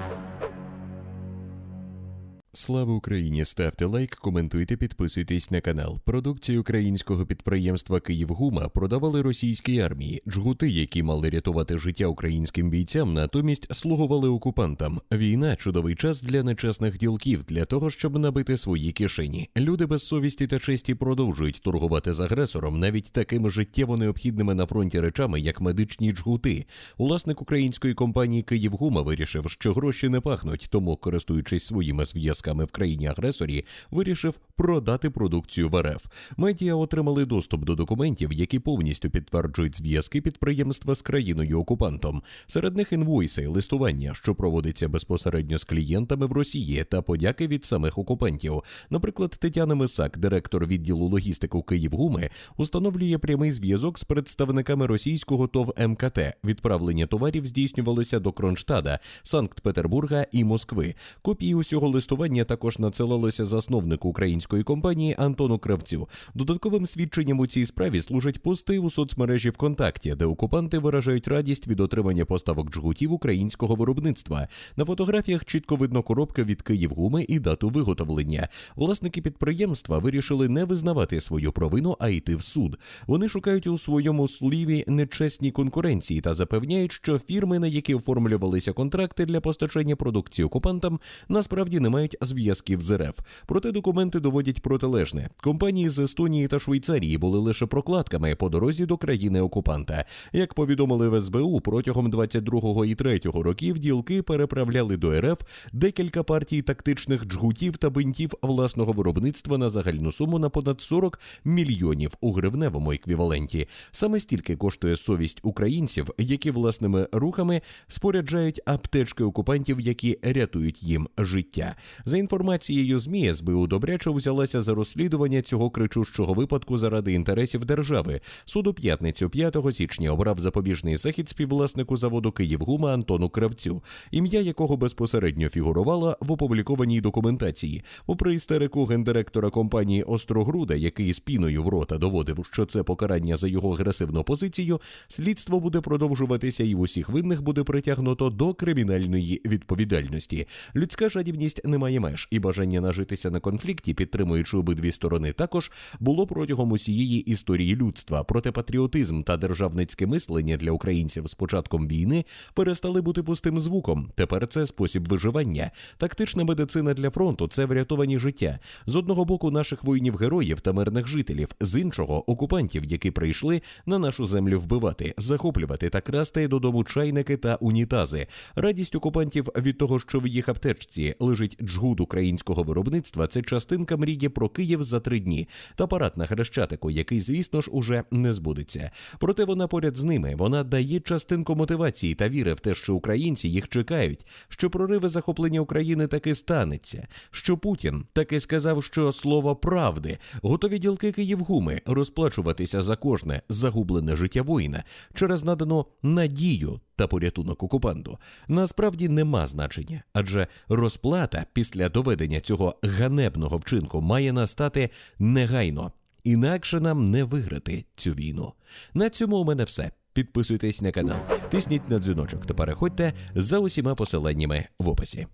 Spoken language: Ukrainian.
Thank you. Слава Україні! Ставте лайк, коментуйте, підписуйтесь на канал. Продукцію українського підприємства Київгума продавали російській армії. Джгути, які мали рятувати життя українським бійцям, натомість слугували окупантам. Війна чудовий час для нечесних ділків, для того, щоб набити свої кишені. Люди без совісті та честі продовжують торгувати з агресором навіть такими життєво необхідними на фронті речами, як медичні джгути. Власник української компанії Київгума вирішив, що гроші не пахнуть, тому, користуючись своїми зв'язками в країні агресорі, вирішив продати продукцію в РФ. Медіа отримали доступ до документів, які повністю підтверджують зв'язки підприємства з країною окупантом. Серед них інвойси, листування, що проводиться безпосередньо з клієнтами в Росії, та подяки від самих окупантів. Наприклад, Тетяна Мисак, директор відділу логістику Київгуми, установлює прямий зв'язок з представниками російського ТОВ МКТ. Відправлення товарів здійснювалося до Кронштада, Санкт-Петербурга і Москви. Копії усього листування також надсилалося засновнику української компанії Антону Кравцю. Додатковим свідченням у цій справі служать пости у соцмережі ВКонтакті, де окупанти виражають радість від отримання поставок джгутів українського виробництва. На фотографіях чітко видно коробка від Київгуми і дату виготовлення. Власники підприємства вирішили не визнавати свою провину, а йти в суд. Вони шукають у своєму сліві нечесні конкуренції та запевняють, що фірми, на які оформлювалися контракти для постачання продукції окупантам, насправді не мають зв'язків з РФ. Проте документи доводять протилежне. Компанії з Естонії та Швейцарії були лише прокладками по дорозі до країни окупанта. Як повідомили в СБУ, протягом 22-го і 3-го років ділки переправляли до РФ декілька партій тактичних джгутів та бинтів власного виробництва на загальну суму на понад 40 мільйонів у гривневому еквіваленті. Саме стільки коштує совість українців, які власними рухами споряджають аптечки окупантів, які рятують їм життя. За інформацією ЗМІ, СБУ добряче взялася за розслідування цього кричущого випадку заради інтересів держави. Суд у п'ятницю 5 січня обрав запобіжний захід співвласнику заводу Київгума Антону Кравцю, ім'я якого безпосередньо фігурувало в опублікованій документації. Попри істерику гендиректора компанії Острогруда, який з піною в рота доводив, що це покарання за його агресивну позицію, слідство буде продовжуватися і в усіх винних буде притягнуто до кримінальної відповідальності. Людська жадібність не має меж, і бажання нажитися на конфлікті, підтримуючи обидві сторони, також було протягом усієї історії людства. Проте патріотизм та державницьке мислення для українців з початком війни перестали бути пустим звуком. Тепер це спосіб виживання. Тактична медицина для фронту це врятовані життя. З одного боку наших воїнів-героїв та мирних жителів, з іншого окупантів, які прийшли на нашу землю вбивати, захоплювати та красти додому чайники та унітази. Радість окупантів від того, що в їх аптечці лежить джгут українського виробництва. Це частинка мрії про Київ за три дні та парад на хрещатику, який, звісно ж, уже не збудеться. Проте вона поряд з ними. Вона дає частинку мотивації та віри в те, що українці їх чекають, що прориви захоплення України таки станеться. Що Путін таки сказав, що слово правди готові ділки Київгуми розплачуватися за кожне загублене життя воїна через надану надію та порятунок окупанту насправді нема значення, адже розплата після доведення цього ганебного вчинку має настати негайно, інакше нам не виграти цю війну. На цьому у мене все. Підписуйтесь на канал, тисніть на дзвіночок та переходьте за усіма посиланнями в описі.